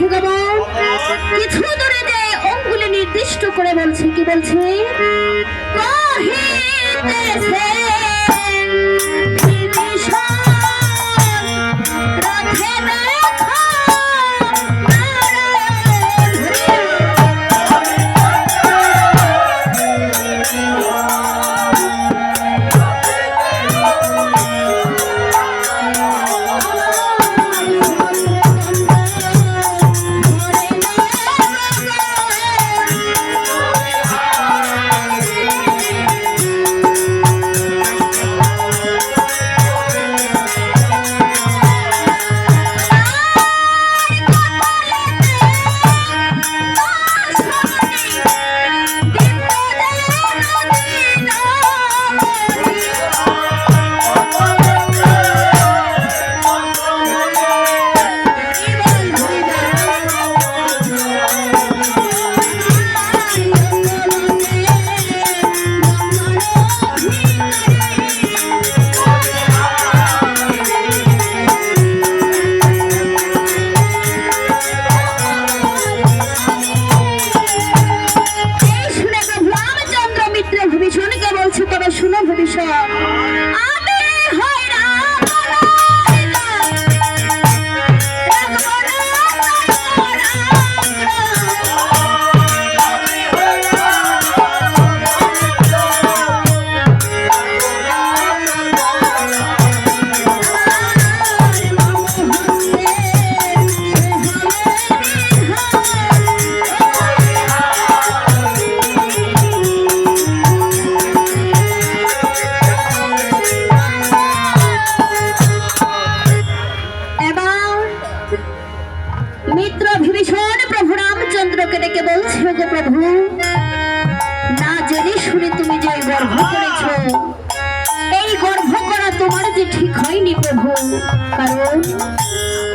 বলছে কিছু দূরে যে অঙ্গুলি নির্দিষ্ট করে বলছে কি বলছে?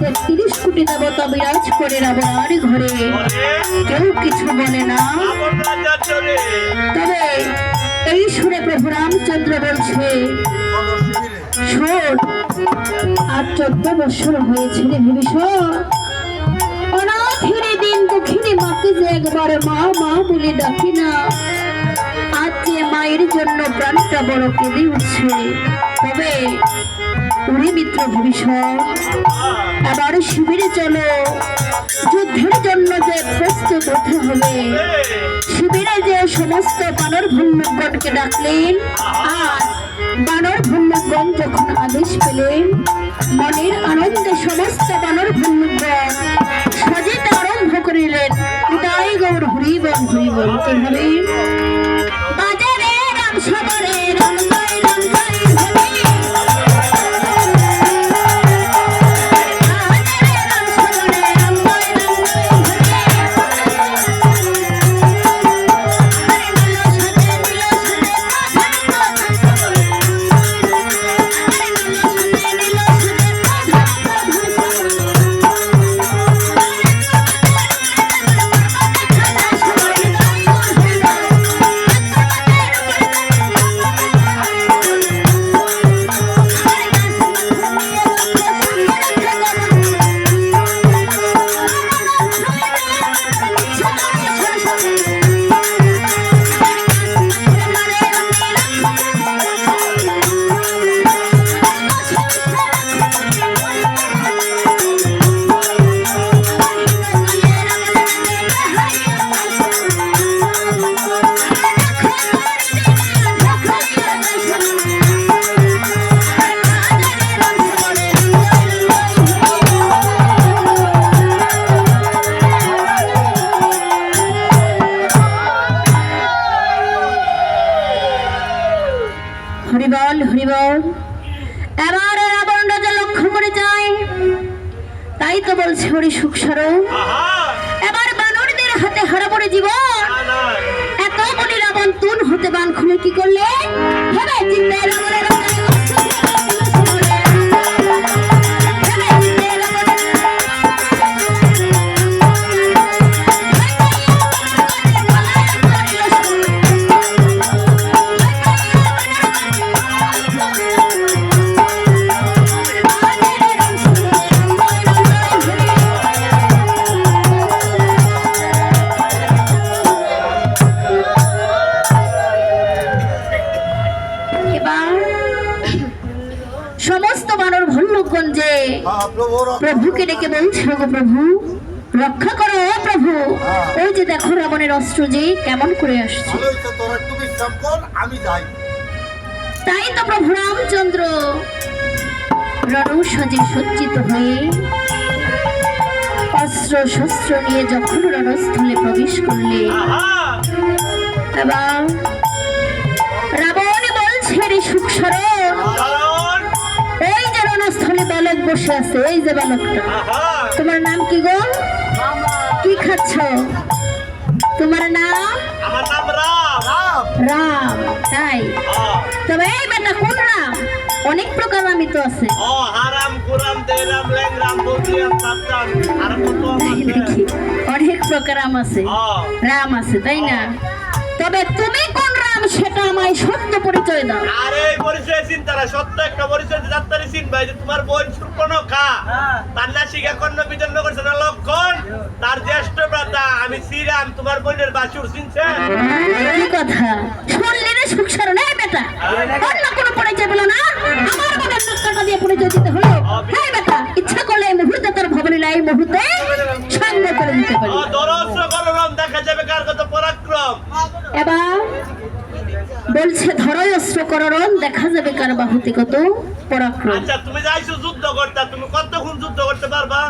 তেত্রিশ কোটি দেবতা বিরাজ করে রাবণার ঘরে। কেউ কিছু বলে না। তবে এই শুনে প্রভু রামচন্দ্র বলছে, শোন, আর চোদ্দ বছর হয়েছিল বিভীষণ অনাথিনী দিন দুঃখিনী মাকে যে একবার মা মা বলে ডাকি না। আজ যে মায়ের জন্য প্রাণটা বড় কেঁদে উঠছে। তবে ওরে মিত্র ভীষণ আবার শিবিরে চলো। যুদ্ধের জন্য যে প্রস্তুত হতে হবে। শিবিরে যে সমস্ত বানর ভূমিগণকে ডাকলেন, আর বানর ভূমিগণ যখন আদেশ পেলেন, মনের আনন্দে সমস্ত বানর ভূমিগণ সাজিতে আরম্ভ করিলেন। উদয় গৌর হরিবন হরিবন কীভাবে এবার রাবণ রাজা লক্ষ্য করে যায় তাই তো বলছে হরি সুখ এবার বানরদের হাতে হারা পড়ে জীবন এত বলি রাবণ তুন হতে বান খুলে কি করলে? ভেবে চিন্তায় রাবণের ডেকে বলছে গো প্রভু রক্ষা করো ও প্রভু। ওই যে দেখো রাবণের অস্ত্র যে কেমন করে আসছে। আমি যাই। তাই তো প্রভু রামচন্দ্র। সজ্জিত হয়ে অস্ত্র শস্ত্র নিয়ে যখন রণস্থলে প্রবেশ করলে এবার রাবণ বলছে রে এই রণস্থলে বালক বসে আছে এই যে বালকটা। তোমার নাম কি গো? কি খাচ্ছ? তোমার নাম? রাম। তাই? তবে এই বেটা কোন রাম? অনেক প্রকার নামই তো আছে? অনেক প্রকার রাম আছে। রাম আছে তাই না? তবে তুমি সেটা আমায় সত্য পরিচয় দাও। আরে এই পরিচয় চিন্তা না সত্য একটা পরিচয় যাত্রারি চিন ভাই যে তোমার বোন সুর্পনখা তার নাসিকা কর্ণ বিজন্য করছে না লক্ষণ। তার জ্যেষ্ঠ ভ্রাতা আমি শ্রীরাম তোমার বোনের বাসুর চিনছে কি কথা শুনলি রে সুখ সারণ এই বেটা। অন্য কোনো পরিচয় পেল না। আমার মনের টাকা দিয়ে পরিচয় দিতে হলো। হ্যাঁ বেটা ইচ্ছা করলে এই মুহূর্তে তোর ভবনীলা এই মুহূর্তে সঙ্গ করে দিতে পারি। দরস্র করলাম দেখা যাবে কার কত পরাক্রম। এবার বলছে ধরো অস্ত্র করণ দেখা যাবে কার বাহুতে কত পরাক্রম। আচ্ছা তুমি যাইছো যুদ্ধ করতে তুমি কতক্ষণ যুদ্ধ করতে পারবা?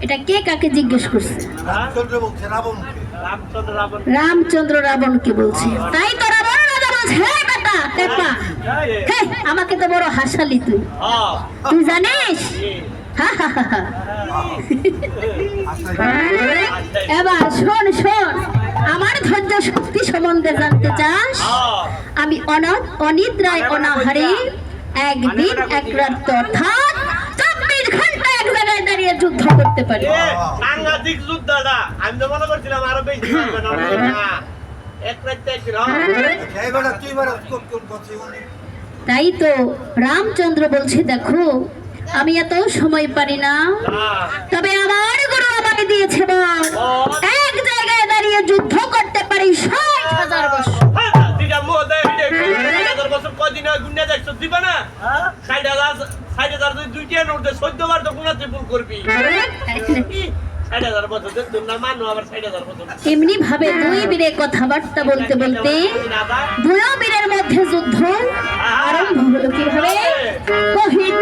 এটা কে কাকে জিজ্ঞেস করছে? রামচন্দ্র বলছে রাবণকে। রামচন্দ্র রাবণ। রামচন্দ্র রাবণকে বলছে। তাই তো রাবণ রাজা বলছে "হেই বেটা টেপা হে। আমাকে তো বড় হাসালি তুই। হ্যাঁ। তুই জানিস? এবার শোন শোন। আমার ধৈর্য শক্তি সম্বন্ধে জানতে চাস? আমি অনাথ অনিদ্রায় অনাহারে একদিন এক রাত অর্থাৎ চব্বিশ ঘণ্টা এক জায়গায় দাঁড়িয়ে যুদ্ধ করতে পারি। আমি তো মনে করছিলাম আরও বেশি তাই তো রামচন্দ্র বলছে দেখো আমি এত সময় পারি না। হ্যাঁ। তবে আমার গুরু আমাকে দিয়েছে এক জায়গায় দাঁড়িয়ে যুদ্ধ করতে পারি ষাট হাজার বছর। হ্যাঁ, বছর কদিন হয় মানো ষাট হাজার বছর। এমনি ভাবে দুই বীরে কথাবার্তা বলতে বলতে দুই বীরের মধ্যে যুদ্ধ আরম্ভ হলো কীভাবে?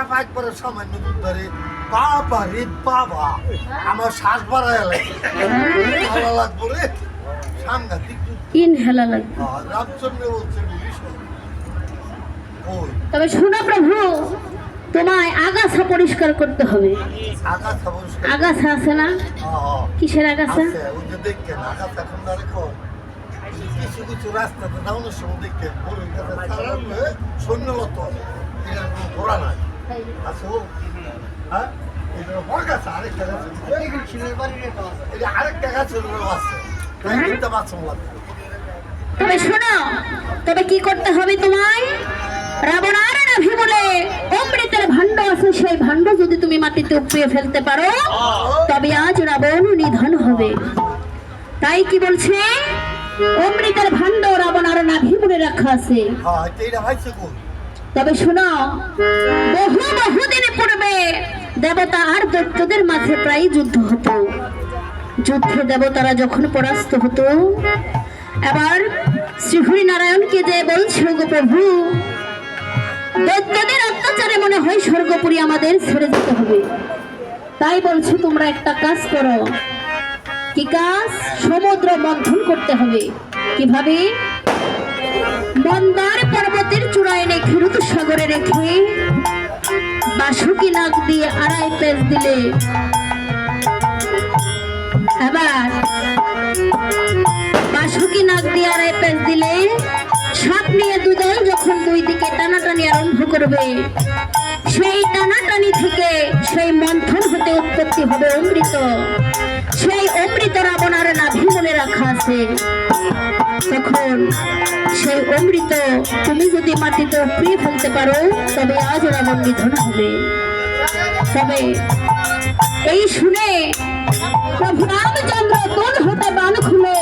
ট্যাপ একবারে সামান্য দুধ ধরে বাবা রে বাবা আমার শ্বাস বাড়ায় লাগে ভালো লাগবো রে। সাংঘাতিক ইনহেলা লাগবে। রামচন্দ্র বলছে তবে শোনো প্রভু তোমায় আগাছা পরিষ্কার করতে হবে। আগাছা আছে না? কিসের আগাছা? কিছু কিছু রাস্তাতে সময় সৈন্যলত কোনো ঘোড়া নাই। ও হ্যাঁ আছে তবে শোনো, তবে কি করতে হবে তোমায়? রাবণ আর নাভি অমৃতের ভাণ্ড আছে, সেই ভাণ্ড যদি তুমি মাটিতে উপড়িয়ে ফেলতে পারো, তবে আজ রাবণ নিধন হবে। তাই কি বলছে? অমৃতের ভাণ্ড রাবণ আর নাভি বলে রাখা আছে। হ্যাঁ এটা কোন তবে শোনো, বহু বহু বহুদিন পূর্বে দেবতা আর দৈত্যদের মাঝে প্রায় যুদ্ধ হতো। যুদ্ধে দেবতারা যখন পরাস্ত হতো, এবার শ্রীহরি নারায়ণকে যে বলছিল গো প্রভু দৈত্যদের অত্যাচারে মনে হয় স্বর্গপুরী আমাদের ছেড়ে যেতে হবে। তাই বলছো, তোমরা একটা কাজ করো। কি কাজ? সমুদ্র মন্থন করতে হবে। কীভাবে? মন্দার পর্বতের চূড়ায় রেখে ঋতু সাগরে রেখে, বাসুকি নাক দিয়ে আড়াই পেজ দিলে। এবার বাসুকি নাক দিয়ে আড়াই পেজ দিলে, সাপ নিয়ে দুদল যখন দুই দিকে টানাটানি আরম্ভ করবে, সেই টানাটানি থেকে সেই মন্থন হতে উৎপত্তি হবে অমৃত। সেই অমৃত রাবণার নাভি মনে রাখা আছে। তখন সেই অমৃত তুমি যদি মাটিতে ফ্রি ফেলতে পারো, তবে আজ ওরা রাবণ নিধন হবে। তবে এই শুনে প্রভু রামচন্দ্র কোন হতে বান খুলে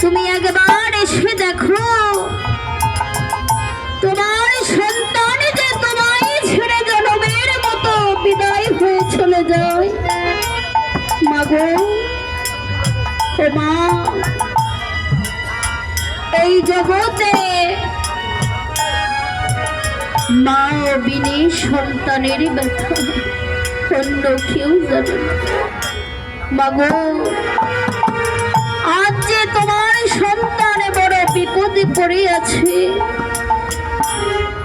তুমি একবার এসে দেখো। তোমার সন্তান যে তোমায় ছেড়ে জনমের মতো বিদায় হয়ে চলে যায়। মাগো ও মা, এই জগতে মা বিনে সন্তানের ব্যথা, অন্য কেউ জানে। মাগো, আজ যে তোমার সন্তান বড় বিপদে পড়ে আছে,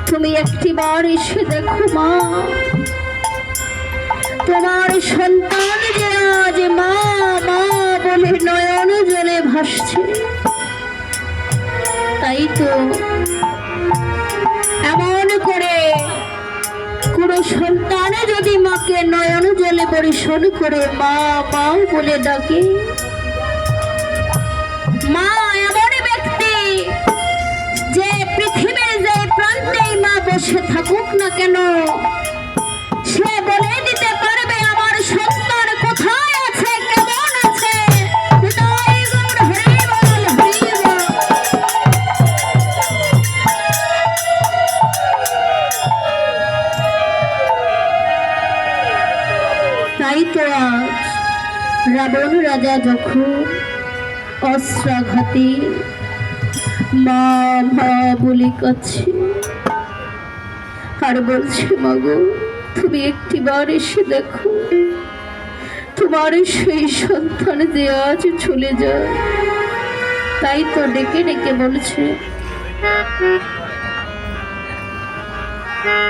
তুমি একটিবার এসে দেখো মা তোমার সন্তান যে আজ মা মা বলে নয়ন জলে ভাসছে তাই তো কোনো সন্তানে যদি মাকে নয়ন জলে পরিশোধ করে, মা মাও বলে ডাকে। মা, এমন ব্যক্তি যে পৃথিবীর যে প্রান্তেই মা বসে থাকুক না কেন? তাই তো আজ রাবণ রাজা যখন অস্ত্রাঘাতে মা মা বলে কাছে আর বলছে, মাগো, তুমি একটিবার এসে দেখো। তোমার সেই সন্তান যে আজ চলে যায়, তাই তো ডেকে ডেকে বলছে